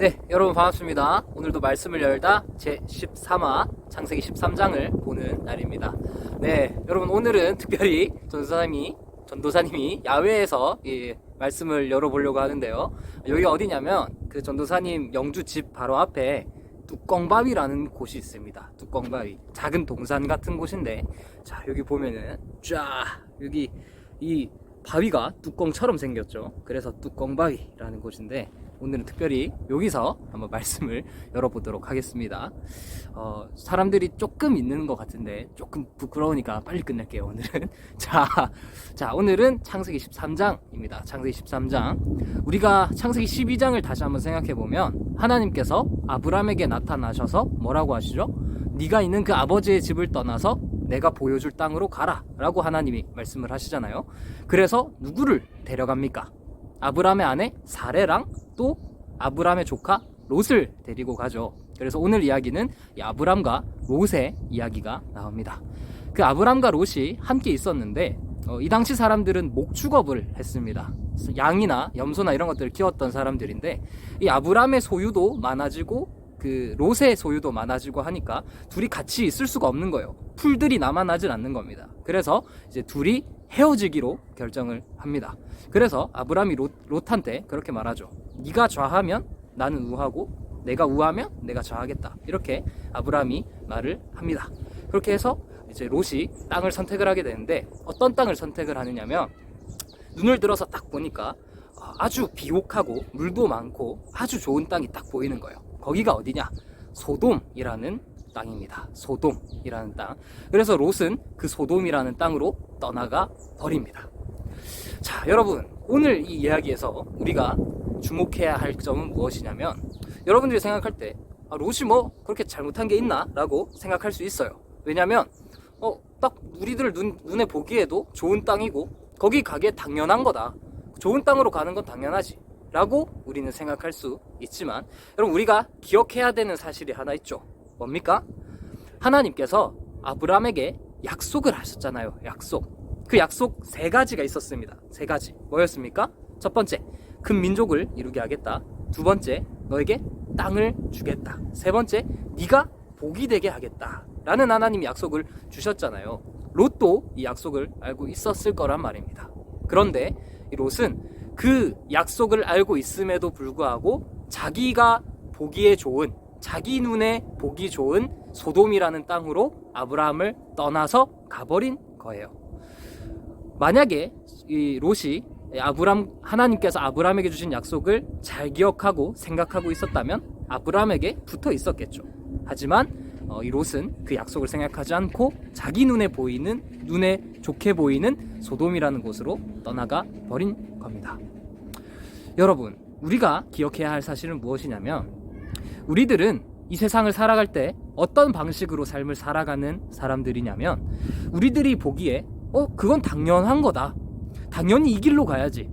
네, 여러분 반갑습니다. 오늘도 말씀을 열다 제 13화 창세기 13장을 보는 날입니다. 네, 여러분 오늘은 특별히 전도사님이 전도사님이 야외에서 이 말씀을 열어보려고 하는데요. 여기가 어디냐면 그 전도사님 영주 집 바로 앞에 뚜껑바위라는 곳이 있습니다. 뚜껑바위. 작은 동산 같은 곳인데 자, 여기 보면은 쫙 여기 이 바위가 뚜껑처럼 생겼죠. 그래서 뚜껑바위라는 곳인데 오늘은 특별히 여기서 한번 말씀을 열어보도록 하겠습니다. 어, 사람들이 조금 있는 것 같은데 조금 부끄러우니까 빨리 끝낼게요. 오늘은 자, 자 오늘은 창세기 13장입니다. 창세기 13장 우리가 창세기 12장을 다시 한번 생각해 보면 하나님께서 아브람에게 나타나셔서 뭐라고 하시죠? 네가 있는 그 아버지의 집을 떠나서 내가 보여줄 땅으로 가라 라고 하나님이 말씀을 하시잖아요. 그래서 누구를 데려갑니까? 아브람의 아내 사레랑 또 아브람의 조카 롯을 데리고 가죠. 그래서 오늘 이야기는 이 아브람과 롯의 이야기가 나옵니다. 그 아브람과 롯이 함께 있었는데 어, 이 당시 사람들은 목축업을 했습니다. 양이나 염소나 이런 것들을 키웠던 사람들인데 이 아브람의 소유도 많아지고 그 롯의 소유도 많아지고 하니까 둘이 같이 있을 수가 없는 거예요. 풀들이 남아나질 않는 겁니다. 그래서 이제 둘이 헤어지기로 결정을 합니다. 그래서 아브람이 롯, 롯한테 그렇게 말하죠. 네가 좌하면 나는 우하고 내가 우하면 내가 좌하겠다. 이렇게 아브람이 말을 합니다. 그렇게 해서 이제 롯이 땅을 선택을 하게 되는데 어떤 땅을 선택을 하느냐면 눈을 들어서 딱 보니까 어, 아주 비옥하고 물도 많고 아주 좋은 땅이 딱 보이는 거예요. 거기가 어디냐? 소돔이라는 땅입니다. 소돔이라는 땅. 그래서 롯은 그 소돔이라는 땅으로 떠나가 버립니다. 자, 여러분, 오늘 이 이야기에서 우리가 주목해야 할 점은 무엇이냐면 여러분들이 생각할 때 아, 롯이 뭐 그렇게 잘못한 게 있나? 라고 생각할 수 있어요. 왜냐면 어, 딱 우리들 눈, 눈에 보기에도 좋은 땅이고 거기 가기에 당연한 거다. 좋은 땅으로 가는 건 당연하지. 라고 우리는 생각할 수 있지만 여러분 우리가 기억해야 되는 사실이 하나 있죠. 뭡니까? 하나님께서 아브람에게 약속을 하셨잖아요. 약속. 그 약속 세 가지가 있었습니다. 세 가지. 뭐였습니까? 첫 번째, 큰 민족을 이루게 하겠다. 두 번째, 너에게 땅을 주겠다. 세 번째, 네가 복이 되게 하겠다. 라는 하나님이 약속을 주셨잖아요. 롯도 이 약속을 알고 있었을 거란 말입니다. 그런데 이 롯은 그 약속을 알고 있음에도 불구하고 자기가 보기에 좋은 자기 눈에 보기 좋은 소돔이라는 땅으로 아브라함을 떠나서 가버린 거예요. 만약에 이 롯이 아브람 하나님께서 아브라함에게 주신 약속을 잘 기억하고 생각하고 있었다면 아브라함에게 붙어 있었겠죠. 하지만 어, 이 롯은 그 약속을 생각하지 않고 자기 눈에 보이는 눈에 좋게 보이는 소돔이라는 곳으로 떠나가 버린 겁니다. 여러분, 우리가 기억해야 할 사실은 무엇이냐면 우리들은 이 세상을 살아갈 때 어떤 방식으로 삶을 살아가는 사람들이냐면 우리들이 보기에 어 그건 당연한 거다. 당연히 이 길로 가야지.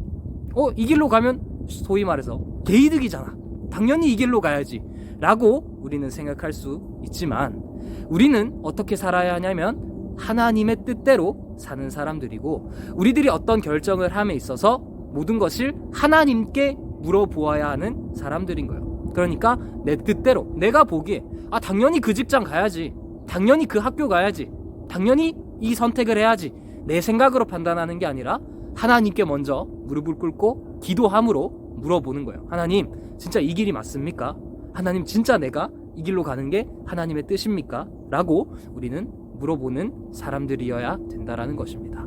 어 이 길로 가면 소위 말해서 개이득이잖아. 당연히 이 길로 가야지. 라고 우리는 생각할 수 있지만 우리는 어떻게 살아야 하냐면 하나님의 뜻대로 사는 사람들이고 우리들이 어떤 결정을 함에 있어서 모든 것을 하나님께 물어보아야 하는 사람들인 거예요. 그러니까 내 뜻대로 내가 보기에 아 당연히 그 직장 가야지. 당연히 그 학교 가야지. 당연히 이 선택을 해야지. 내 생각으로 판단하는 게 아니라 하나님께 먼저 무릎을 꿇고 기도함으로 물어보는 거예요. 하나님, 진짜 이 길이 맞습니까? 하나님, 진짜 내가 이 길로 가는 게 하나님의 뜻입니까? 라고 우리는 물어보는 사람들이어야 된다라는 것입니다.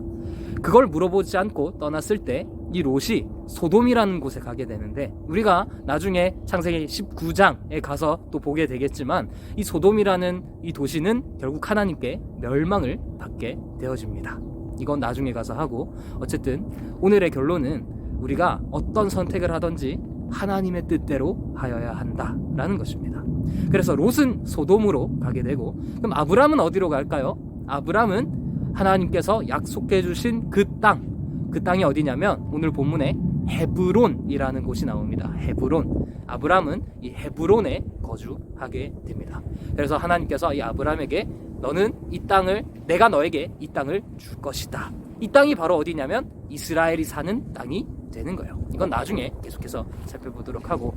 그걸 물어보지 않고 떠났을 때 이 롯이 소돔이라는 곳에 가게 되는데 우리가 나중에 창세기 19장에 가서 또 보게 되겠지만 이 소돔이라는 이 도시는 결국 하나님께 멸망을 받게 되어집니다. 이건 나중에 가서 하고 어쨌든 오늘의 결론은 우리가 어떤 선택을 하든지 하나님의 뜻대로 하여야 한다라는 것입니다. 그래서 롯은 소돔으로 가게 되고 그럼 아브람은 어디로 갈까요? 아브람은 하나님께서 약속해 주신 그 땅, 그 땅이 어디냐면 오늘 본문에 헤브론이라는 곳이 나옵니다. 헤브론. 아브람은 이 헤브론에 거주하게 됩니다. 그래서 하나님께서 이 아브람에게 너는 이 땅을 내가 너에게 이 땅을 줄 것이다. 이 땅이 바로 어디냐면 이스라엘이 사는 땅이 되는 거예요. 이건 나중에 계속해서 살펴보도록 하고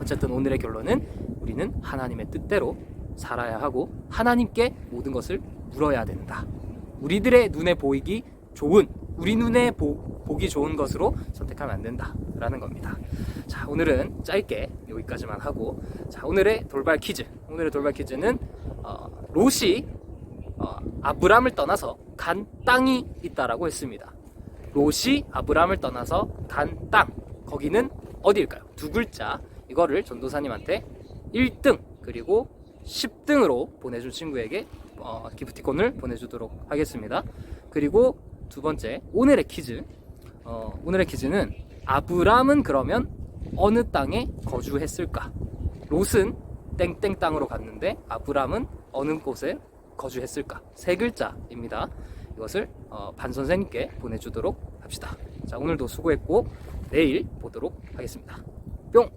어쨌든 오늘의 결론은 우리는 하나님의 뜻대로 살아야 하고 하나님께 모든 것을 물어야 된다. 우리들의 눈에 보이기 좋은 우리 눈에 보, 보기 좋은 것으로 선택하면 안 된다라는 겁니다. 자 오늘은 짧게 여기까지만 하고 자 오늘의 돌발 퀴즈 오늘의 돌발 퀴즈는 어, 롯이 어, 아브람을 떠나서 간 땅이 있다라고 했습니다. 롯이 아브람을 떠나서 간 땅 거기는 어디일까요? 두 글자 이거를 전도사님한테 1등 그리고 10등으로 보내준 친구에게 어, 기프티콘을 보내주도록 하겠습니다. 그리고 두 번째 오늘의 퀴즈 어, 오늘의 퀴즈는 아브람은 그러면 어느 땅에 거주했을까? 롯은 땡땡 땅으로 갔는데 아브람은 어느 곳에 거주했을까? 세 글자입니다. 이것을 어, 반 선생님께 보내주도록 합시다. 자 오늘도 수고했고 내일 보도록 하겠습니다. 뿅.